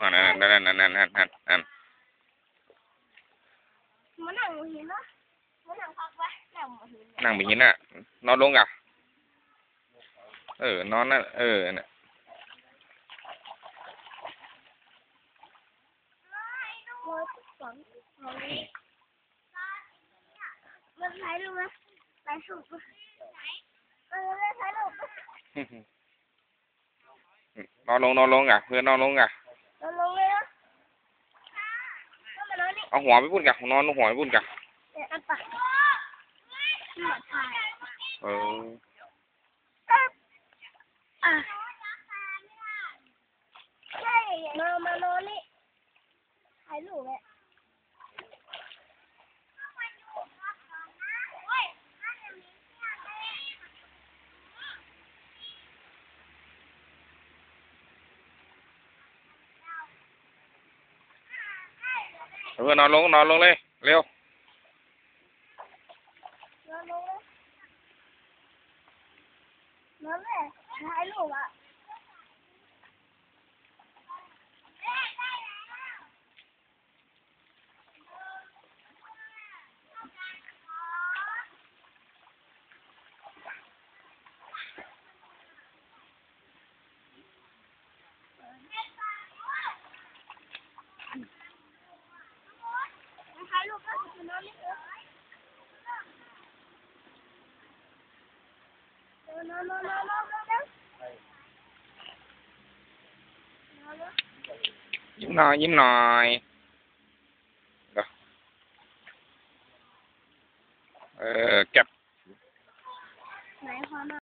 นั่นนั่นนั่นนั่นนั่นนั่นมานั่งห็นเนาะมานั่งพักไว้นั่งมาเห็นนั่งแบบนี้น่ะ นอนลงอะ เออ นอนนั่นเออน่ะโอ้ยสองสองนี้มันถ่ายรูปไหมถ่ายรูปเออถ่ายรูปนอนลงนอน เอาหัวไปพุ่นกะนอนหัวไปพุ่นกะเดี๋ยวอันเอออ่ใช่มามานอนนี่ถ่ายรูปเลย เพื่อนนอนลงนอนลง no, no, no, no, no. Dính nồi, dính nồi. Rồi. Ờ, cặp. Mẹ hoa